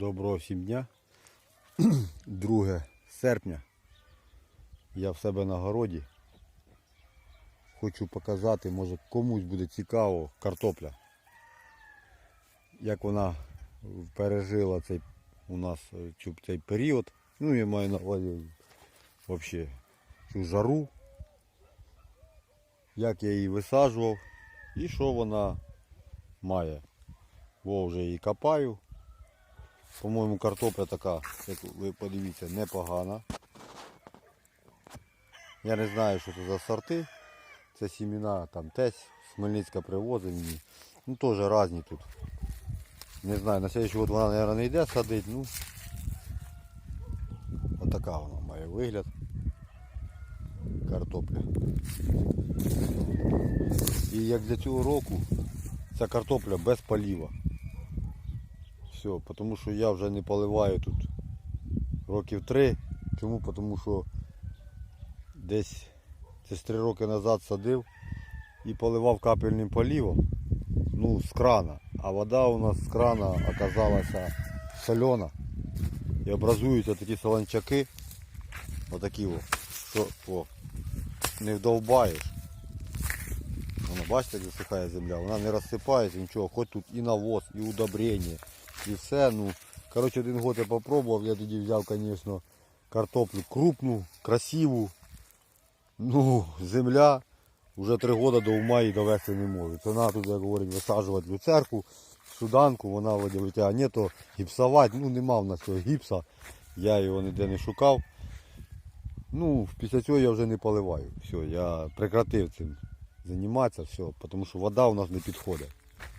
Доброго всім дня. 2 серпня. Я в себе на городі. Хочу показати, може комусь буде цікаво картопля. Як вона пережила цей у нас е, цей період. Ну я маю на увазі взагалі цю жару. Як я її висаджував і що вона має. Бо вже її копаю. По-моєму, картопля така, як ви подивіться, непогана. Я не знаю, що це за сорти. Це сімена там тесь, з Хмельницька привозить мені. Ну теж різні тут. Не знаю, на следующий год вона, мабуть, не йде садить, ну. Отака вона має вигляд. Картопля. І як для цього року ця картопля без поліва. Все, тому що я вже не поливаю тут років три. Чому? Тому що десь це три роки назад садив і поливав капельним полівом. Ну, з крана. А вода у нас з крана оказалася солена. І образуються такі солончаки. Отакі о. Що о, не вдовбаєш. Бачите, як засихає земля, вона не розсипається нічого, хоч тут і навоз, і удобрення, і все. Ну, коротше, один год я попробував, я тоді взяв, звісно, картоплю крупну, красиву. Ну, земля вже три роки до ума її довести не може. Треба тут, як говорять, висаджувати люцерку, суданку, вона вроді, а ні, то гіпсувати, ну нема в нас цього гіпса, я його ніде не шукав. Ну, після цього я вже не поливаю. Все, я прекратив цим займатися, все, тому що вода у нас не підходить.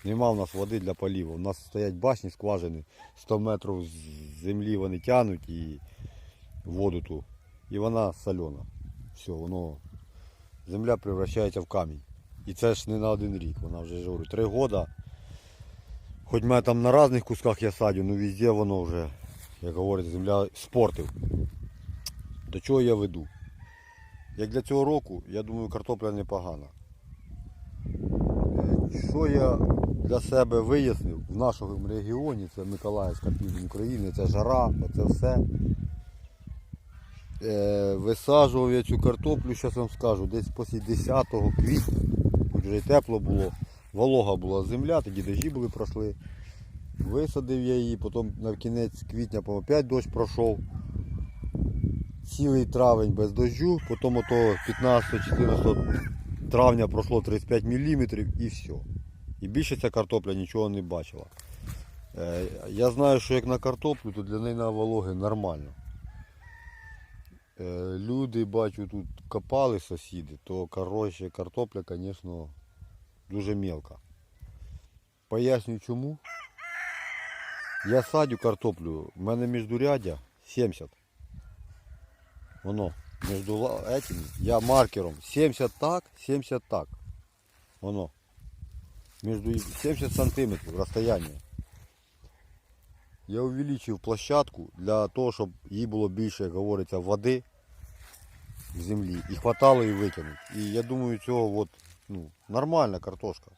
Нема у нас води для поліву. У нас стоять башні, скважини, 100 метрів з землі вони тягнуть і воду ту. І вона солена. Все, воно земля превращається в камінь. І це ж не на один рік. Вона вже я говорю, три роки. Хоч мене там на різних кусках я садю, ну везде воно вже, як говорять, земля спортив. До чого я веду? Як для цього року, я думаю, картопля непогана. Що я для себе вияснив в нашому регіоні, це Миколаївська південь України, це жара, оце все. Е, висаджував я цю картоплю, зараз вам скажу, десь після 10 квітня, хоч вже й тепло було, волога була земля, тоді дожі були пройшли. Висадив я її, потім на кінець квітня 5 дощ пройшов. Цілий травень без дощу, потім ото 15-14 травня пройшло 35 мм і все. І більше ця картопля нічого не бачила. Е, Я знаю, що як на картоплю, то для неї на вологи нормально. Е, Люди, бачу, тут копали сусіди, то коротше картопля, звісно, дуже мелка. Поясню чому. Я садю картоплю, в мене міждурядя 70. Воно, между этими, я маркером 70 так, 70 так. Воно. Между 70 сантиметрів розстояння. Я увеличив площадку для того, щоб їй було більше, як говориться, води в землі. І хватало її витягнути. І я думаю, цього от, ну, нормальна картошка.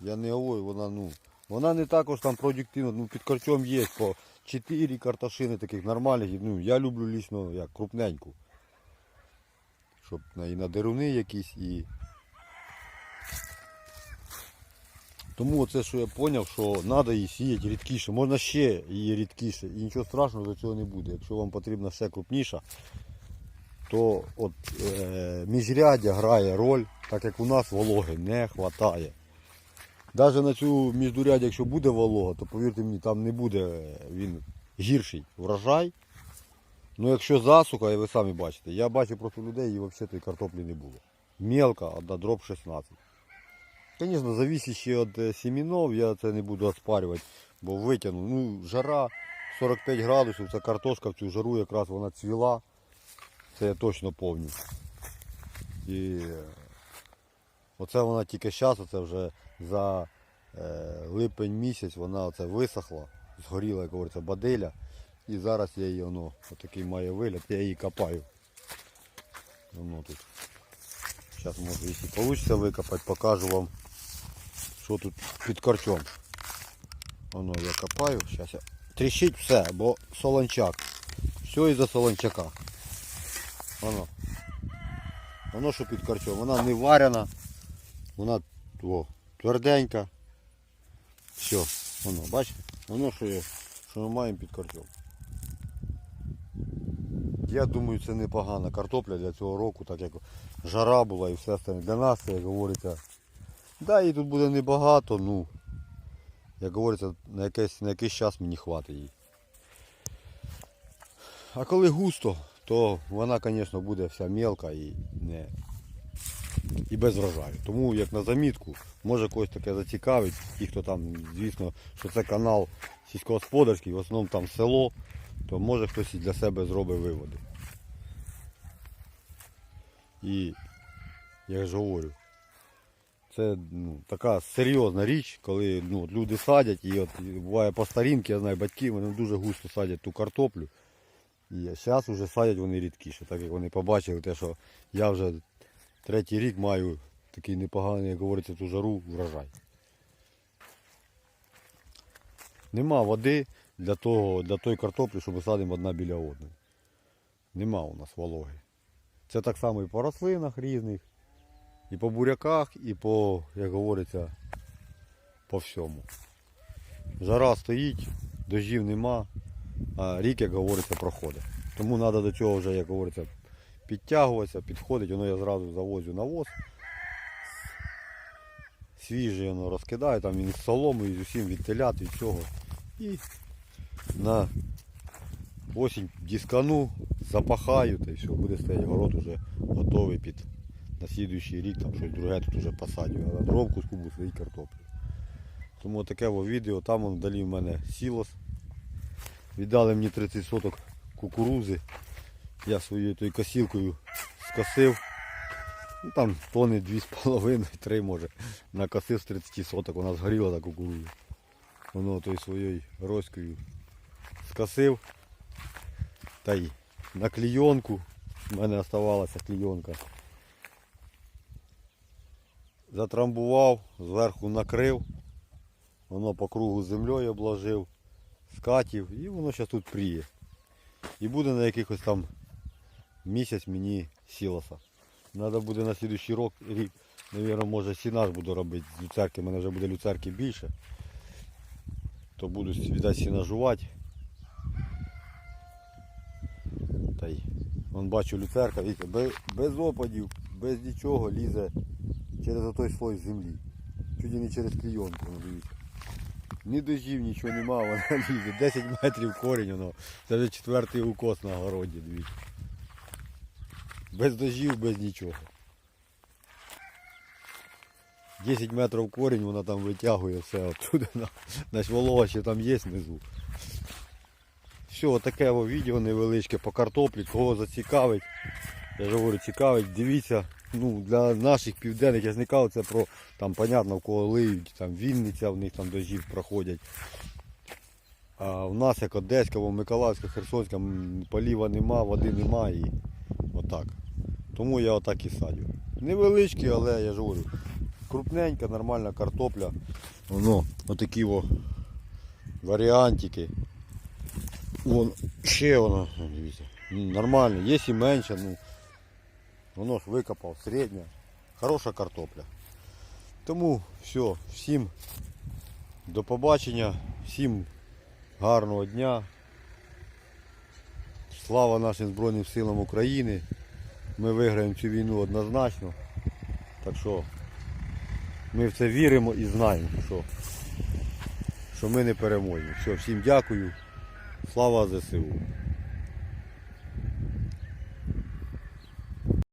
Я не говорю, вона, ну, вона не також там продуктивна, ну під корчом є по 4 картошини таких нормальних. Ну, я люблю лічно як крупненьку. Щоб і на деруни якісь і. Тому оце, що я зрозумів, що треба її сіяти рідкіше. Можна ще її рідкіше. І нічого страшного до цього не буде. Якщо вам потрібна ще крупніша, то от е, міжрядя грає роль, так як у нас вологи не вистачає. Навіть на цю міждурядь, якщо буде волога, то повірте мені, там не буде е, він гірший врожай. Ну якщо засуха, і ви самі бачите, я бачу просто людей і взагалі картоплі не було. Мелка, одна дроб 16. Звісно, зависить ще від е, семенов, я це не буду оспарювати, бо витягну. Ну, жара 45 градусів, ця картошка в цю жару якраз вона цвіла. Це я точно пам'ятаю. І оце вона тільки зараз, оце вже за е, липень місяць вона оце висохла, згоріла, як говориться, баделя. І зараз я її воно отакий має вигляд, я її копаю. Воно тут. Зараз може, якщо вийде викопати, покажу вам, що тут під корчом. Воно я копаю, зараз я тріщить все, бо солончак. Все із-за солончака. Воно. Воно що під корчом. Вона не варена. Вона о, тверденька. Все, воно, бачите? Воно що є, що ми маємо під корчом. Я думаю, це непогана картопля для цього року, так як жара була і все остальне. Для нас, як говориться, да, її тут буде небагато, ну, як говориться, на якийсь, на якийсь час мені хватить її. А коли густо, то вона, звісно, буде вся мелка і не і без врожаю. Тому як на замітку, може когось таке зацікавить, ті, хто там, звісно, що це канал сільськогосподарський, в основному там село, то може хтось і для себе зробить виводи. І я ж говорю, це ну, така серйозна річ, коли ну, люди садять, і от буває по старінки, я знаю, батьки вони дуже густо садять ту картоплю. І зараз вже садять вони рідкіше, так як вони побачили те, що я вже третій рік маю такий непоганий, як говориться, ту жару врожай. Нема води для того, для тої картоплі, що ми садимо одна біля одної. Нема у нас вологи. Це так само і по рослинах різних, і по буряках, і по, як говориться, по всьому. Жара стоїть, дощів нема, а рік, як говориться, проходить. Тому треба до цього вже, як говориться, підтягуватися, підходить, воно я зразу завозю навоз. Свіжий воно розкидаю, там він з соломою, з усім від телят, від всього. І на осінь діскану, запахаю, та все, буде стояти город уже готовий під на слідуючий рік, там щось друге тут уже посадю. А на другому куску буде свої картоплі. Тому таке во відео, там вон вдалі в мене сілос. Віддали мені 30 соток кукурузи. Я своєю тою косілкою скосив. Ну, там тони 2,5-3 може. Накосив з 30 соток, вона згоріла та кукуруза. Воно той своєю роською скосив. Та й на клійонку. У мене оставалася клійонка. Затрамбував, зверху накрив. Воно по кругу землею обложив, скатів і воно зараз тут пріє. І буде на якихось там місяць мені сілоса. Треба буде на слідуючий рік, рік, мабуть, може сінаж буду робити з люцерки, в мене вже буде люцерки більше. То буду віддати сінажувати. Та й вон бачу люцерка, бачите, без, опадів, без нічого лізе через той слой землі. Чуть і не через клійонку, ну, дивіться. Ні дождів, нічого нема, вона лізе. 10 метрів корінь, воно. Це вже четвертий укос на городі, дивіться. Без дождів, без нічого. 10 метрів корінь, вона там витягує все оттуда. Значить волога ще там є внизу. Все, отаке відео невеличке по картоплі, кого зацікавить. Я ж говорю, цікавить, дивіться. Ну, для наших південних язників це про там, понятно, в кого лиють, там Вінниця, в них там дождів проходять. А в нас як Одеська, або Миколаївська, Херсонська, поліва нема, води нема і отак. Тому я отак і садю. Невеличкі, але я ж говорю, крупненька, нормальна картопля. Воно, отакі о варіантики. Вон, ще воно, дивіться, ну, нормально, є і менше, ну воно ж викопав, середня, хороша картопля. Тому все, всім до побачення, всім гарного дня. Слава нашим Збройним силам України. Ми виграємо цю війну однозначно. Так що ми в це віримо і знаємо, що, що ми не переможемо. Все, всім дякую. Слава ЗСУ.